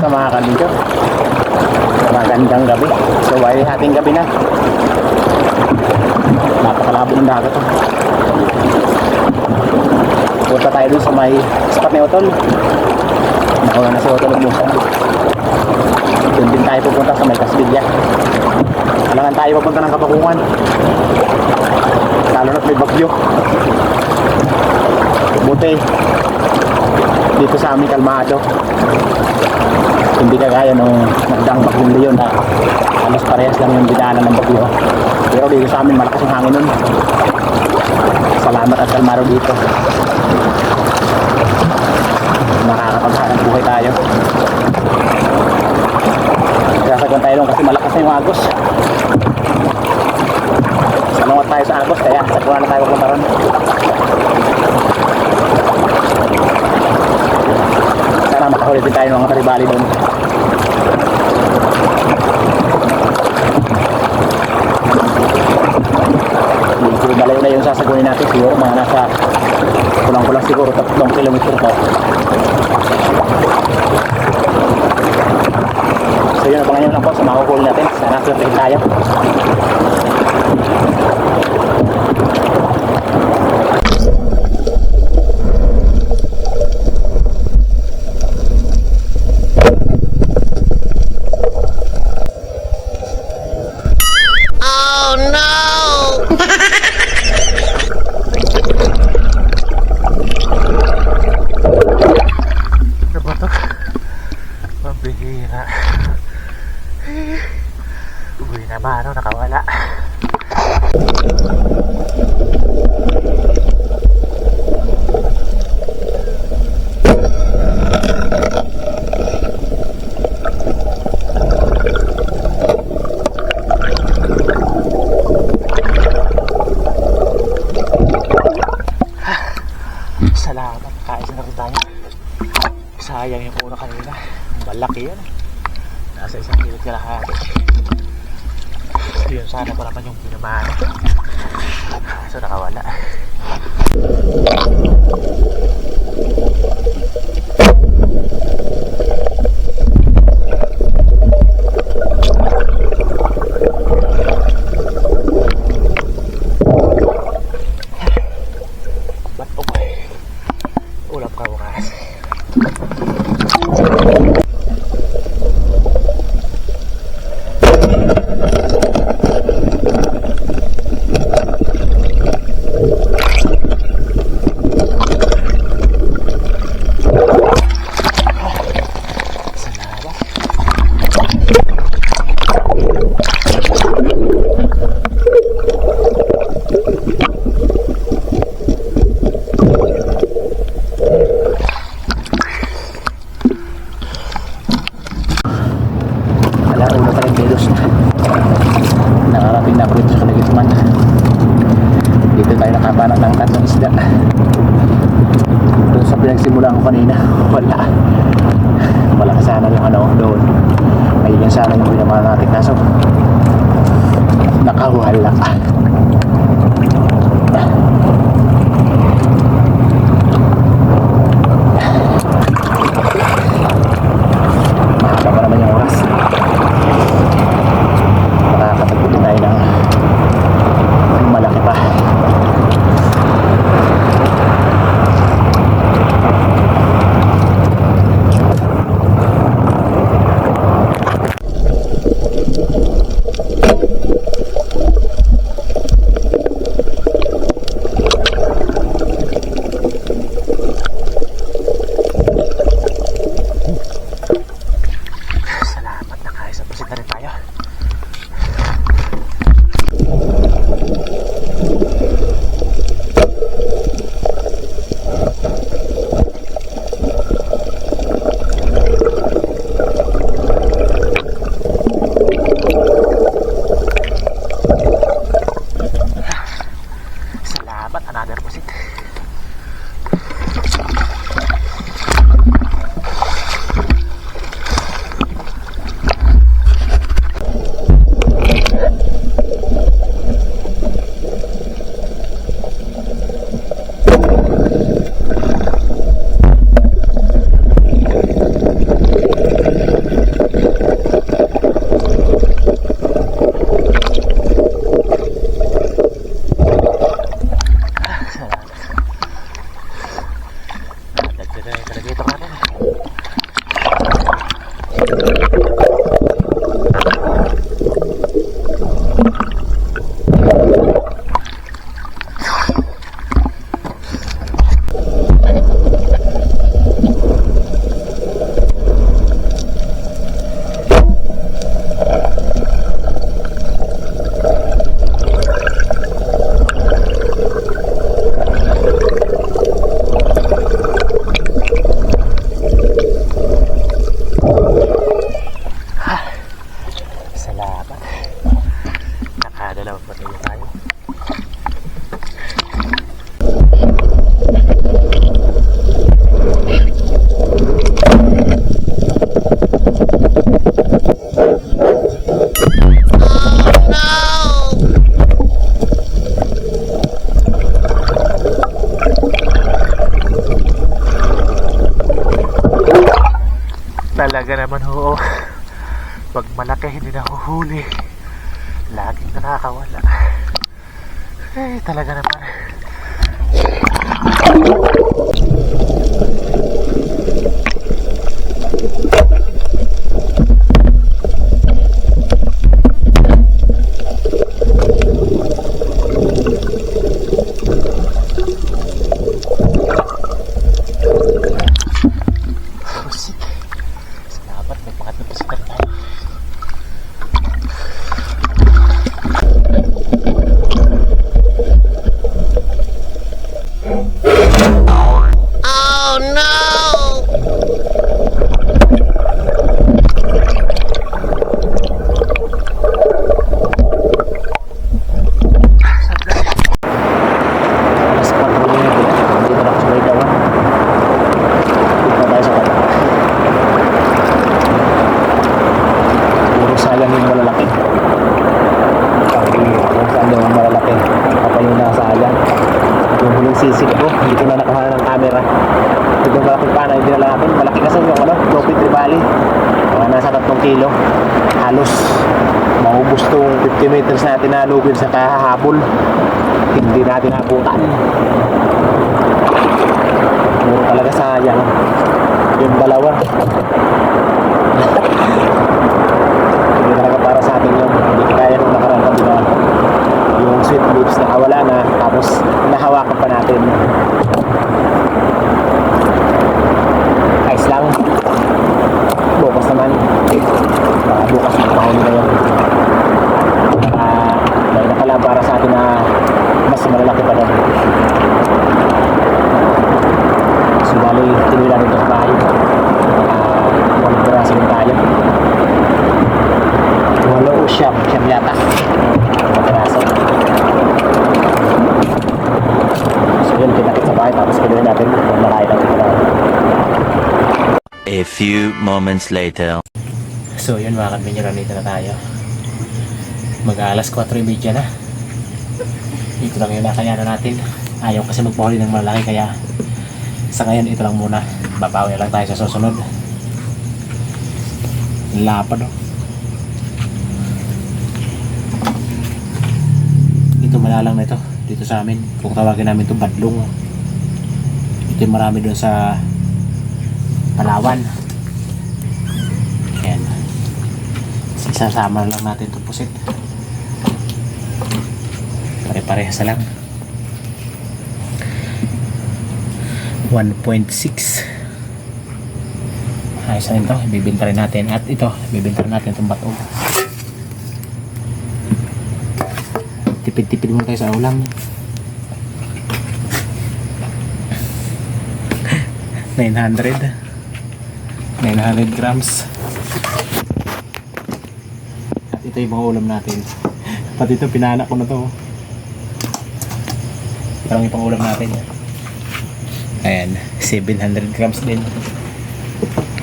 Kamusta mga kanito? Magandang gabi. So ay ating gabi na. Napakalabo ng dagat to. Punta tayo dun sa may spot ni Otol. Nakuha na si Otol ng musa. Doon din tayo pupunta sa may Casbilya. Kailangan tayo papunta ng Kapakungan. Lalo na't may bagyo. Buti. Dito sa amin kalmado. Hindi kagaya nung nagdang bagyong leon na halos parehas lang yung dinaanan ng bagyo. Pero dito sa amin malakas yung hangin nun. Salamat at kalmado dito. Nakakapaghanap buhay tayo. Sasagwan tayo doon kasi malakas na yung agos. Salungat tayo sa agos kaya sagwan na tayo ron. Sana makahuli din tayo ng mga taribali doon. Medyo malayo na yung sasagunin natin siguro mga nasa kulang-kulang siguro 3 kilometer pa. So yun, abangan nyo lang po sa makukulit natin. Sana swerte tayo. Ano ba to? Pambihira. Uy na ba? Ano? Nakawala. Salamat. Kain na rin tayo. Sayang yung una kanina. Malaki yan. Nasa isang kilo kalahati. Yun sana pa naman yung pinamaan. So nakawala. Ba't okay? Ulap ka bukas. Salamat. Wala ulo pa rin kilos na. Nakarating na ako dito sa Kalagitman. Dito tayo nakapanak ng tatlong isda. Doon sa pinagsimulan ko kanina, wala. Malaki sana doon. Ayun sana yung pinamahan natin. Kaso, nakawala. Kailangan magpatay na tayo. talaga naman oo pag malaki hindi na huhuli nakakawala. Eh, talaga naman. Pusit. Salamat, may pangatlo pusit na rin tayo. Alas 4 na yun. Dito na ako sa Baygawan. Dito na tayo sa kanya. Puro sayang yung malalaki. Sabi, kung saan yung malalaki. Kapag yung nasayang. Yung huling sisig ko, hindi ko na nakuha ng camera. Ito yung malaking pana, hindi na natin. Malaki kasi yung ano, Lopit Tribali. Mga nasa 3 kilo. Halos maubos tong 50 meters natin na lugid sa kahabol. Hindi natin nabutan. Puro talaga sayang. Yung dalawa. Hindi talaga para sa atin yun. Hindi kaya nung nakarang kami na yung sweet lips na wala na tapos nahawakan pa natin. Ice lang. Bukas naman. Baka bukas na yun. Ah, may nakala para sa atin na mas malalaki pa doon. Tinila nito sa bahay. Ah, uh, piraso rin tayo. Walo o siyam, siyam yata. Piraso. So, yun, kinakit sa bahay. Tapos kinuha natin kung malaki lang ito. A few moments later. So yun mga kadminyo, nandito na tayo. Mag-alas 4.30 na. Ito lang yung nakayanan natin. Ayaw kasi magpahuli ng malaki kaya sa ngayon ito lang muna. Babawi lang tayo sa susunod. Lapad oh. Ito malalang na ito. Dito sa amin. Kung tawagin namin ito badlong. Ito yung marami doon sa Palawan. Ayan. Sasama lang natin ito pusit. Pare-parehas lang. 1.6 Ayos na ito. Ibibinta rin natin. At ito, ibibinta rin natin itong bato. Tipid-tipid muna tayo sa ulam. 900 900 grams at ito yung mga ulam natin pati ito pinanak ko na to parang yung pang ulam natin ayan 700 grams din.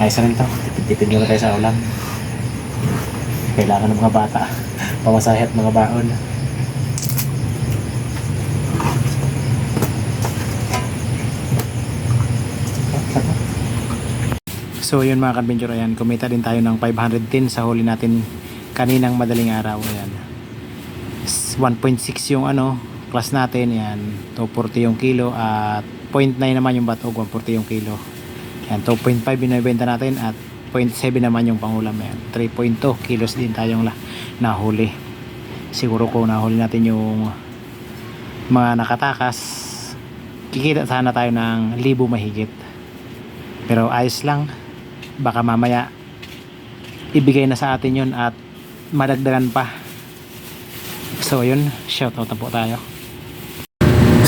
Ayos na rin to. Tipid-tipid muna tayo sa ulam. Kailangan ng mga bata. Pamasahe at mga baon. So yun mga kadventure, ayan, kumita din tayo ng 510 sa huli natin kaninang madaling araw, ayan. 1.6 yung ano, class natin, ayan, 240 yung kilo at 0.9 naman yung batog, 140 yung kilo. Ayan, 2.5 binibenta natin at 0.7 naman yung pangulam, ayan. 3.2 kilos din tayong nahuli. Siguro kung nahuli natin yung mga nakatakas, kikita sana tayo ng libo mahigit. Pero ayos lang, baka mamaya ibigay na sa atin yun at madagdagan pa so yun shout out na po tayo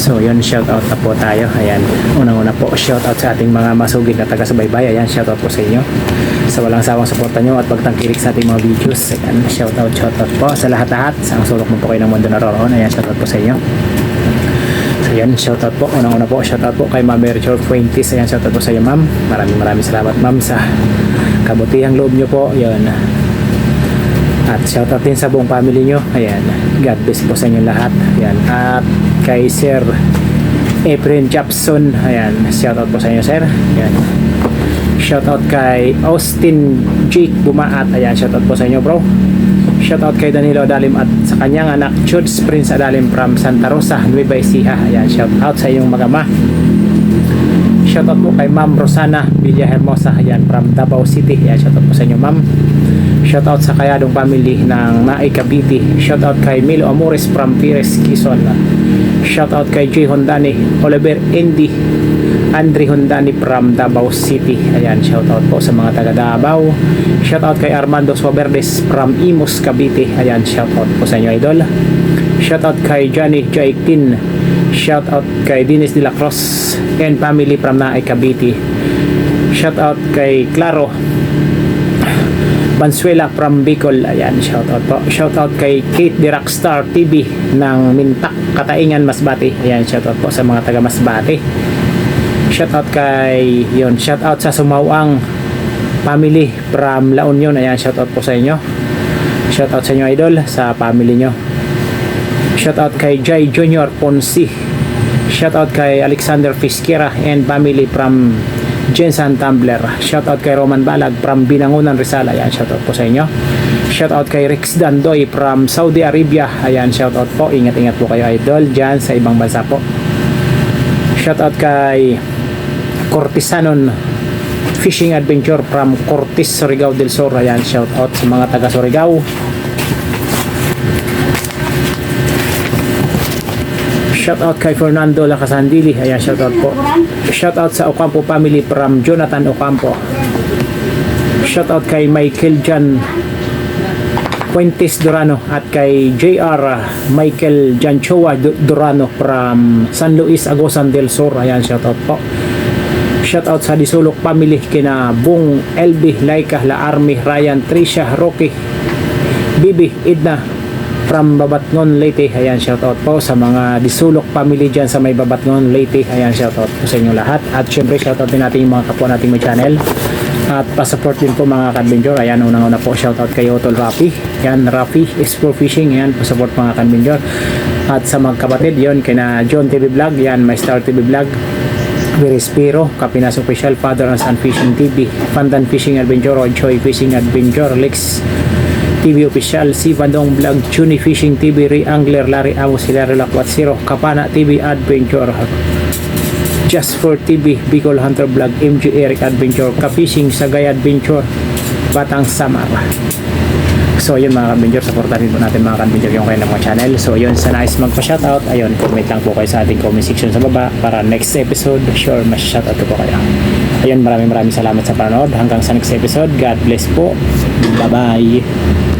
so yun shout out na po tayo ayan unang una po shout out sa ating mga masugid na taga-subaybay ayan shout out po sa inyo sa walang sawang suporta nyo at pagtangkilik sa ating mga videos ayan shout out shout out po sa lahat-lahat sa ang sulok mo po kayo ng mundo naroon ayan shout out po sa inyo So yan, shoutout po. Unang-una po, shoutout po kay Ma'am Rachel Fuentes. Ayan, shoutout po sa iyo, Ma'am. Maraming maraming salamat, Ma'am, sa kabutihang loob nyo po. Yun. At shoutout din sa buong family nyo. Ayan. God bless po sa inyo lahat. Ayan. At kay Sir Efren Japson. Ayan. Shoutout po sa inyo, Sir. Ayan. Shoutout kay Austin Jake Bumaat. Ayan, shoutout po sa inyo bro. Shoutout kay Danilo Adalim at sa kanyang anak Chuds Prince Adalim from Santa Rosa, Nueva Ecija. Ayan, shoutout sa iyong magama. Shoutout po kay Ma'am Rosana Villahermosa. Ayan, from Davao City. Ayan, shoutout po sa inyo ma'am. Shoutout sa Kayadong family ng Naay Cavite. Shoutout kay Milo Amores from Pires, Quezon. Shoutout kay J. Hondani, Oliver Indy, Andre Hondani from Davao City. Ayan, shoutout po sa mga taga Davao. Shoutout kay Armando Suaverdes from Imus, Cavite. Ayan, shoutout po sa inyo idol. Shoutout kay Johnny Jaitin. Shoutout kay Dennis De La Cruz and family from Naay Cavite. Shoutout kay Claro Bansuela from Bicol. Ayan, shoutout po. Shoutout kay Kate the Rockstar TV ng Mintak, Kataingan, Masbate. Ayan, shoutout po sa mga taga Masbate. Shoutout kay, yun, shoutout sa Sumawang family from La Union. Ayan, shoutout po sa inyo. Shoutout sa inyo, idol, sa family nyo. Shoutout kay Jai Junior Ponsi. Shoutout kay Alexander Fisquera and family from Jensen Tumbler. Shoutout kay Roman Balag from Binangunan Rizal. Ayan, shoutout po sa inyo. Shoutout kay Rex Dandoy from Saudi Arabia. Ayan, shoutout po. Ingat-ingat po kayo idol dyan sa ibang bansa po. Shoutout kay Cortisanon Fishing Adventure from Cortis, Surigao del Sur. Ayan, shoutout sa mga taga Surigao. Shoutout kay Fernando Lacasandili. Ayan, shoutout po. Shoutout sa Ocampo family from Jonathan Ocampo. Shoutout kay Michael Jan Puentes Durano at kay JR Michael Janchoa Du- Durano from San Luis Agosan del Sur. Ayan, shoutout po. Shoutout sa Disulok family kina Bung, LB, Laika, La Army, Ryan, Trisha, Rocky, Bibi, Idna, from Babatngon, Leyte. Ayan, shoutout po sa mga Disulok family dyan sa may Babatngon, Leyte. Ayan, shoutout po sa inyo lahat. At syempre, shoutout din natin yung mga kapwa nating may channel. At pa-support din po mga kadbenjor. Ayan, unang-una po, shoutout kay Otol Rafi. Ayan, Rafi, Explore Fishing. Ayan, pa-support mga kadbenjor. At sa mga kapatid, yon kina John TV Vlog. Ayan, My Star TV Vlog. Verispiro, Kapinas Official, Father and Son Fishing TV, Pandan Fishing Adventure, Joy Fishing Adventure, Lex TV Official, Si Bandong Vlog, Chuni Fishing TV, Ray Angler, Larry Amos, Hilary Lakwat Zero, Kapana TV Adventure, Just for TV, Bicol Hunter Vlog, MG Eric Adventure, Ka-Fishing, Sagay Adventure, Batang Samar. So yun mga ka-Adventure, supportahin po natin mga ka-Adventure yung kanilang mga channel. So yun, sa nice magpa-shoutout, ayun, comment lang po kayo sa ating comment section sa baba para next episode, sure, mas-shoutout ko po kayo. Ayun, maraming maraming salamat sa panonood. Hanggang sa next episode, God bless po. Bye-bye.